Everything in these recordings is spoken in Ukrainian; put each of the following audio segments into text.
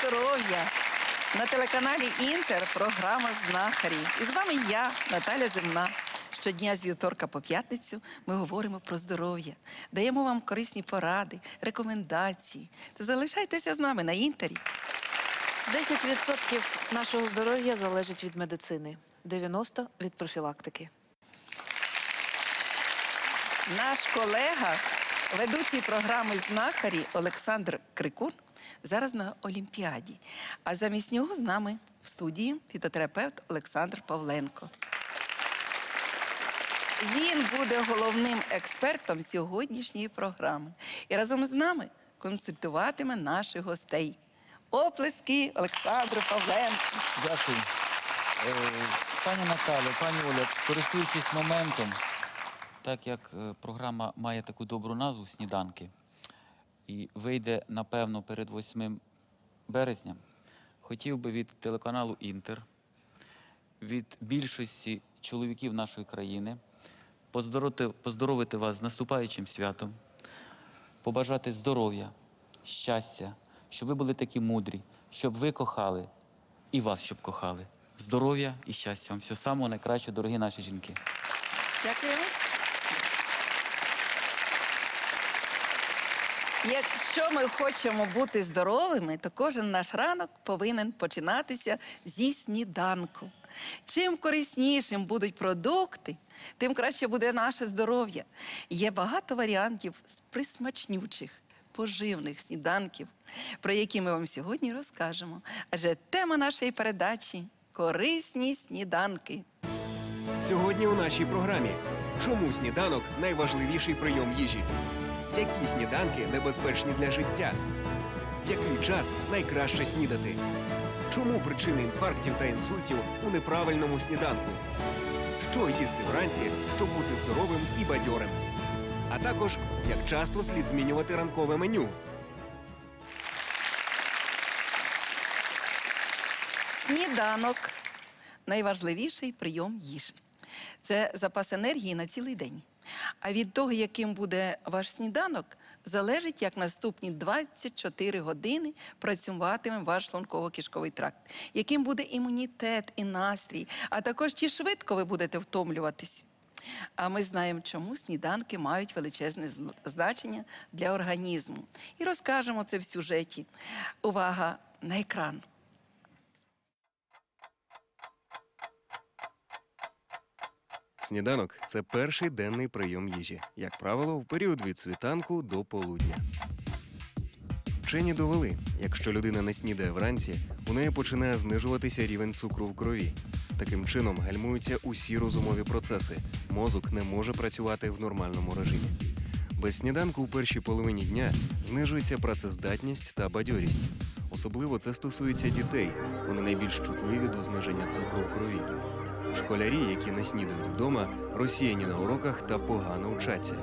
Здоров'я! На телеканалі Інтер програма Знахарі. І з вами я, Наталя Земна. Щодня з вівторка по п'ятницю ми говоримо про здоров'я, даємо вам корисні поради, рекомендації. Та залишайтеся з нами на інтері. 10% нашого здоров'я залежить від медицини, 90% – від профілактики. Наш колега, ведучий програми Знахарі Олександр Крикун, зараз на Олімпіаді. А замість нього з нами в студії фітотерапевт Олександр Павленко. Він буде головним експертом сьогоднішньої програми і разом з нами консультуватиме наших гостей. Оплески Олександру Павленку. Дякую. Е, Пані Наталю, пані Оля, користуючись моментом, так як е, програма має таку добру назву Сніданки і вийде, напевно, перед 8 березня, хотів би від телеканалу Інтер, від більшості чоловіків нашої країни поздоровити, вас з наступаючим святом, побажати здоров'я, щастя, щоб ви були такі мудрі, щоб ви кохали і вас, щоб кохали. Здоров'я і щастя вам. Всього самого найкращого, дорогі наші жінки. Дякуємо. Якщо ми хочемо бути здоровими, то кожен наш ранок повинен починатися зі сніданку. Чим кориснішим будуть продукти, тим краще буде наше здоров'я. Є багато варіантів з присмачнючих, поживних сніданків, про які ми вам сьогодні розкажемо. Адже тема нашої передачі корисні сніданки. Сьогодні у нашій програмі. Чому сніданок найважливіший прийом їжі? Які сніданки небезпечні для життя? В який час найкраще снідати? Чому причини інфарктів та інсультів у неправильному сніданку? Що їсти вранці, щоб бути здоровим і бадьорим? А також як часто слід змінювати ранкове меню? Сніданок найважливіший прийом їжі. Це запас енергії на цілий день. А від того, яким буде ваш сніданок, залежить, як наступні 24 години працюватиме ваш шлунково-кишковий тракт, яким буде імунітет і настрій, а також чи швидко ви будете втомлюватись. А ми знаємо, чому сніданки мають величезне значення для організму. І розкажемо це в сюжеті. Увага на екран. Сніданок це перший денний прийом їжі, як правило, в період від світанку до полудня. Вчені довели, якщо людина не снідає вранці, у неї починає знижуватися рівень цукру в крові. Таким чином гальмуються усі розумові процеси. Мозок не може працювати в нормальному режимі. Без сніданку у першій половині дня знижується працездатність та бадьорість. Особливо це стосується дітей. Вони найбільш чутливі до зниження цукру в крові. Школярі, які не снідають вдома, розсіяні на уроках та погано вчаться.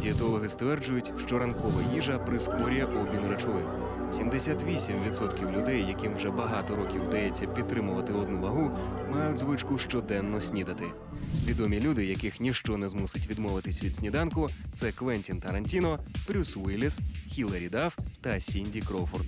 Дієтологи стверджують, що ранкова їжа прискорює обмін речовин. 78% людей, яким вже багато років вдається підтримувати одну вагу, мають звичку щоденно снідати. Відомі люди, яких ніщо не змусить відмовитись від сніданку, це Квентін Тарантіно, Брюс Уілліс, Хіларі Дафф та Сінді Кроуфорд.